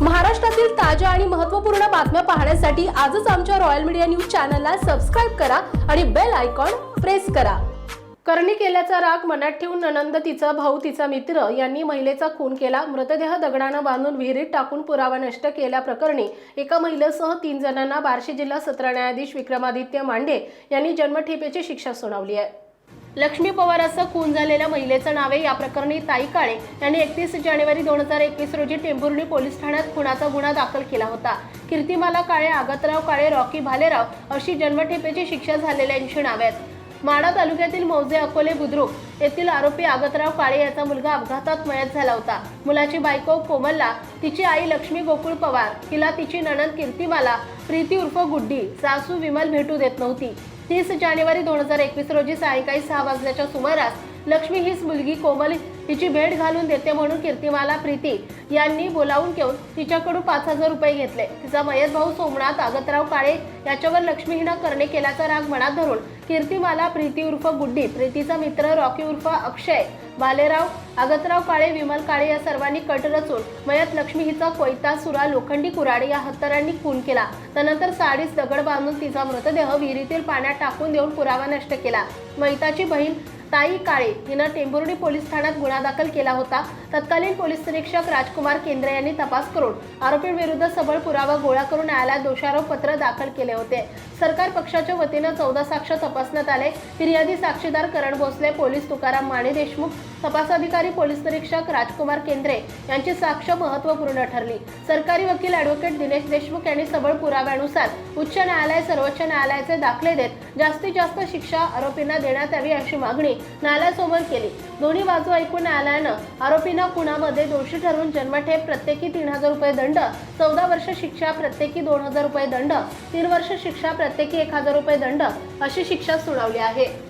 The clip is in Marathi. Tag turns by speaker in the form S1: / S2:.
S1: महाराष्ट्रातील ताज्या आणि महत्त्वपूर्ण बातम्या पाहण्यासाठी आजच आमच्या रॉयल मीडिया न्यूज चॅनलला सबस्क्राईब करा आणि बेल आयकॉन प्रेस करा. करणी केल्याचा राग मनात ठेवून ननंद तिचा भाऊ तिचा मित्र यांनी महिलेचा खून केला. मृतदेह दगडानं बांधून विहिरीत टाकून पुरावा नष्ट केल्याप्रकरणी एका महिलेसह तीन जणांना बार्शी जिल्हा सत्र न्यायाधीश विक्रमादित्य मांडे यांनी जन्मठेपेची शिक्षा सुनावली आहे. लक्ष्मी पवार असं खून झालेल्या महिलेचं नाव आहे. या प्रकरणी ताई काळे यांनी एकतीस जानेवारी दोन हजार एकवीस रोजी टेंभुर्णी पोलीस ठाण्यात खुनाचा गुन्हा दाखल केला होता. कीर्तिमाला काळे आगतराव काळे रॉकी भालेराव अशी जन्मठेपेची शिक्षा झालेल्यांची नावे आहेत. माडा तालुक्यातील मौजे अकोले बुद्रुक येथील आरोपी आगतराव काळे याचा मुलगा अपघातात मयत झाला होता. मुलाची बायको कोमलला तिची आई लक्ष्मी गोकुळ पवार हिला तिची नणंद कीर्तिमाला प्रीती उर्फ गुड्डी सासू विमल भेटू देत नव्हती. तीस जानेवारी दोन हजार एकवीस रोजी सायंकाळी सहा वाजल्याच्या सुमारास लक्ष्मी हीच मुलगी कोमल हिची भेट घालून देते म्हणून कीर्तिमाला प्रीती यांनी बोलावून घेऊन तिच्याकडून पाच हजार रुपये घेतले. तिचा मयत भाऊ सोमनाथ आगतराव काळे याच्यावर लक्ष्मी हिनं करणे केल्याचा राग मनात धरून कीर्तिमाला प्रीती उर्फ गुड्डी प्रीतीचा मित्र रॉकी उर्फ अक्षय बालेराव आगतराव काळे विमल काळे या सर्वांनी कट रचून मयत लक्ष्मी हिचा कोयता सुरा लोखंडी कुराडे या हत्यारांनी खून केला. त्यानंतर साडीस दगड बांधून तिचा मृतदेह विहिरीतील पाण्यात टाकून देऊन पुरावा नष्ट केला. मैताची बहीण ताई काळे हिनं टेंभुर्णी पोलीस ठाण्यात गुन्हा दाखल केला होता. तत्कालीन पोलीस निरीक्षक राजकुमार केंद्रे यांनी तपास करून आरोपींविरुद्ध सबळ पुरावा गोळा करून न्यायालयात दोषारोप पत्र दाखल केले होते. सरकार पक्षाच्या वतीनं चौदा साक्ष तपासण्यात आले. फिर्यादी साक्षीदार करण भोसले पोलीस तुकाराम माने देशमुख तपासाधिकारी पोलीस निरीक्षक राजकुमार केंद्रे यांची साक्ष महत्त्वपूर्ण ठरली. सरकारी वकील ॲडव्होकेट दिनेश देशमुख यांनी सबळ पुराव्यानुसार उच्च न्यायालय सर्वोच्च न्यायालयाचे दाखले देत जास्तीत जास्त शिक्षा आरोपींना देण्यात यावी अशी मागणी न्यायालयासमोर केली. दोन्ही बाजू ऐकून न्यायालयानं आरोपींना खुनामध्ये दोषी ठरवून जन्मठेप प्रत्येकी तीन हजार रुपये दंड चौदा वर्ष शिक्षा प्रत्येकी दोन हजार रुपये दंड तीन वर्ष शिक्षा प्रत्येकी एक हजार रुपये दंड अशी शिक्षा सुनावली आहे.